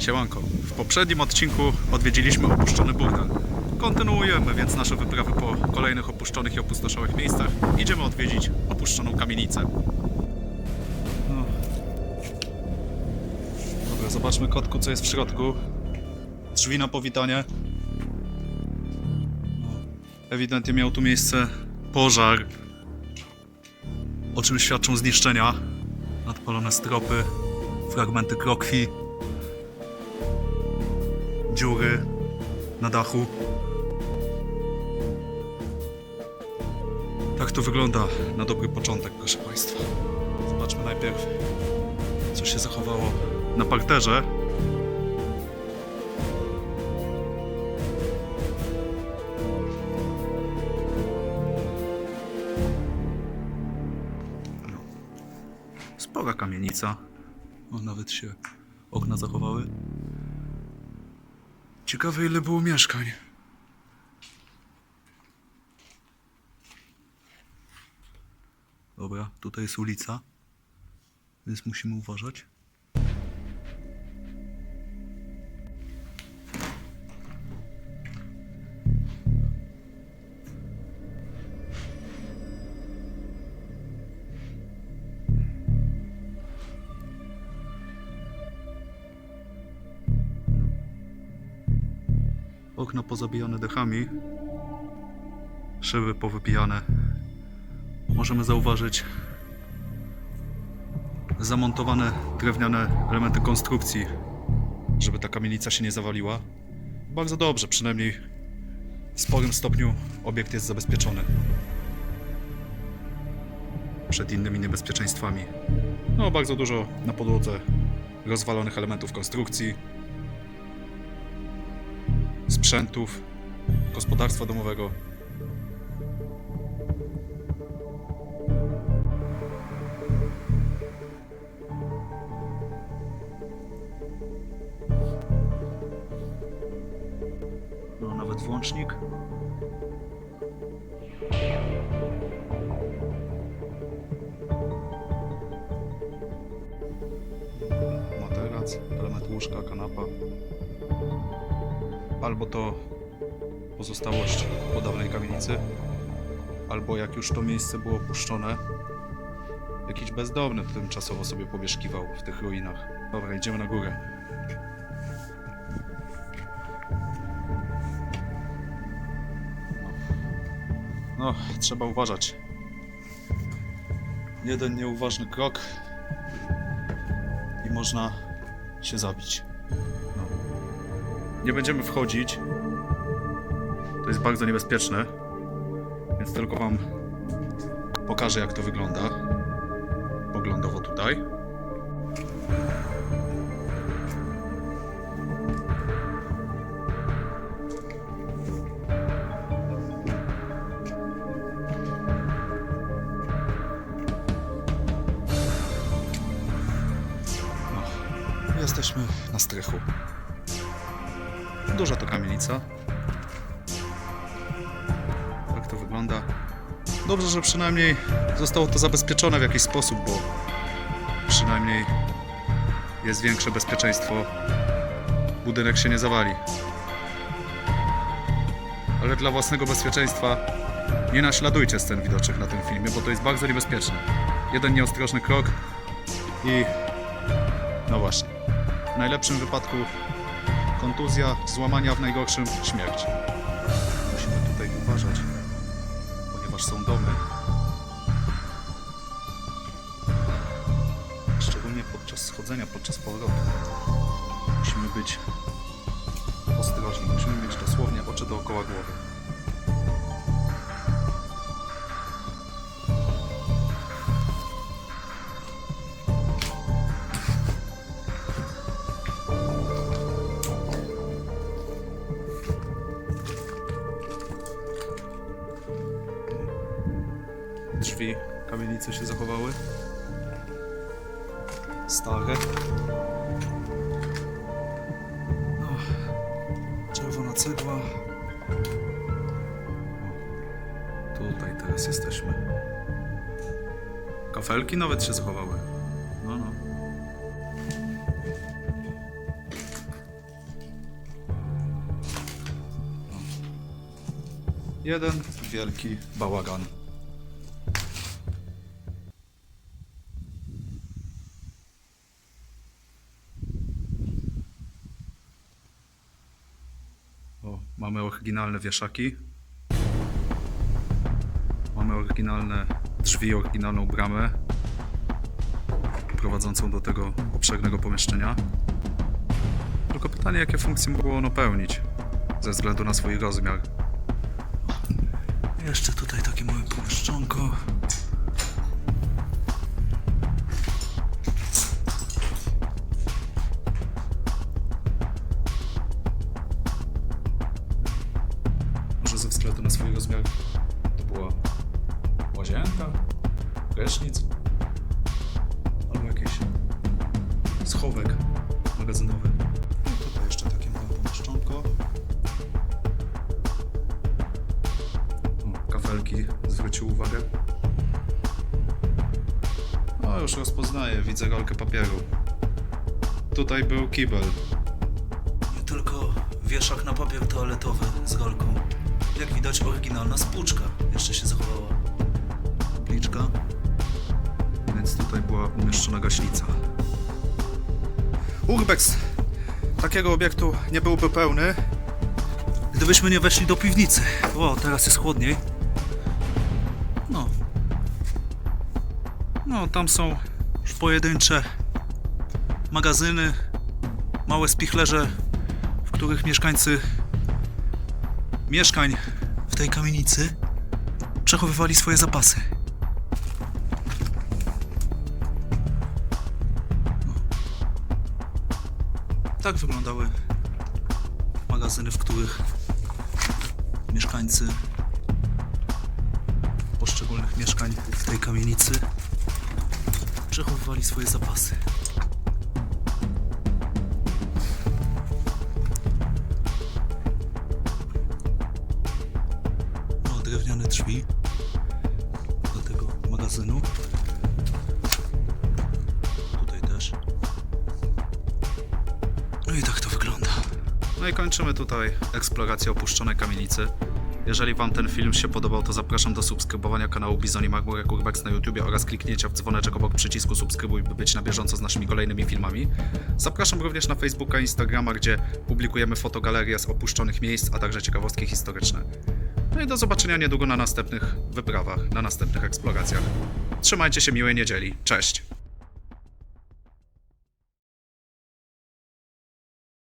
Siemanko. W poprzednim odcinku odwiedziliśmy opuszczony burdel. Kontynuujemy więc nasze wyprawy po kolejnych opuszczonych i opustoszałych miejscach. Idziemy odwiedzić opuszczoną kamienicę. No. Dobra, zobaczmy kotku, co jest w środku. Drzwi na powitanie. No. Ewidentnie miał tu miejsce pożar, o czym świadczą zniszczenia. Nadpalone stropy, fragmenty krokwi, dziury na dachu. Tak to wygląda na dobry początek, proszę Państwa. Zobaczmy najpierw, co się zachowało na parterze. No. Spora kamienica. O, nawet się okna zachowały. Ciekawe ile było mieszkań. Dobra, tutaj jest ulica, więc musimy uważać. Okna pozabijane dechami, szyby powypijane. Możemy zauważyć zamontowane drewniane elementy konstrukcji, żeby ta kamienica się nie zawaliła. Bardzo dobrze, przynajmniej w sporym stopniu obiekt jest zabezpieczony przed innymi niebezpieczeństwami. No, bardzo dużo na podłodze rozwalonych elementów konstrukcji, sprzętów, gospodarstwa domowego. No, nawet włącznik. Materac, element łóżka, kanapa. Albo to pozostałość po dawnej kamienicy, albo jak już to miejsce było opuszczone, jakiś bezdomny tymczasowo sobie pomieszkiwał w tych ruinach. Dobra, idziemy na górę. No, trzeba uważać. Jeden nieuważny krok i można się zabić. Nie będziemy wchodzić. To jest bardzo niebezpieczne. Więc tylko Wam pokażę, jak to wygląda. Poglądowo tutaj. No, jesteśmy na strychu. Duża to kamienica. Tak to wygląda. Dobrze, że przynajmniej zostało to zabezpieczone w jakiś sposób, bo przynajmniej jest większe bezpieczeństwo. Budynek się nie zawali. Ale dla własnego bezpieczeństwa nie naśladujcie scen widocznych na tym filmie, bo to jest bardzo niebezpieczne. Jeden nieostrożny krok i no właśnie. W najlepszym wypadku kontuzja, złamania, w najgorszym śmierć. Musimy tutaj uważać, ponieważ są domy. Szczególnie podczas schodzenia, podczas powrotu. Musimy być ostrożni, musimy mieć dosłownie oczy dookoła głowy. drzwi kamienicy się zachowały. Stare. Ach, czerwona cegła. O, tutaj teraz jesteśmy. Kafelki nawet się zachowały. No, no. no. Jeden wielki bałagan. Mamy oryginalne wieszaki. Mamy oryginalne drzwi, oryginalną bramę prowadzącą do tego obszernego pomieszczenia. Tylko pytanie, jakie funkcje mogło ono pełnić ze względu na swój rozmiar. Jeszcze tutaj takie małe pomieszczonko. To była łazienka, prysznic albo jakiś schowek magazynowy. I tutaj jeszcze takie małe pomieszczonko. Kafelki zwrócił uwagę. O, już rozpoznaję, widzę rolkę papieru. Tutaj był kibel. Nie tylko wieszak na papier toaletowy z rolką. Jak widać oryginalna spłuczka jeszcze się zachowała. Pliczka. Więc tutaj była umieszczona gaśnica. Urbex takiego obiektu nie byłby pełny, Gdybyśmy nie weszli do piwnicy. O, teraz jest chłodniej. No, No, tam są już pojedyncze magazyny, małe spichlerze, w których mieszkańcy mieszkań w tej kamienicy przechowywali swoje zapasy. No. Tak wyglądały magazyny, w których mieszkańcy poszczególnych mieszkań w tej kamienicy przechowywali swoje zapasy. Drzwi do tego magazynu. Tutaj też. No i tak to wygląda. No i kończymy tutaj eksplorację opuszczonej kamienicy. Jeżeli Wam ten film się podobał, to zapraszam do subskrybowania kanału Bizoni Marmurek Urbex na YouTube oraz kliknięcia w dzwoneczek obok przycisku subskrybuj, by być na bieżąco z naszymi kolejnymi filmami. Zapraszam również na Facebooka i Instagrama, gdzie publikujemy fotogalerie z opuszczonych miejsc, a także ciekawostki historyczne. No i do zobaczenia niedługo na następnych wyprawach, na następnych eksploracjach. Trzymajcie się miłej niedzieli. Cześć!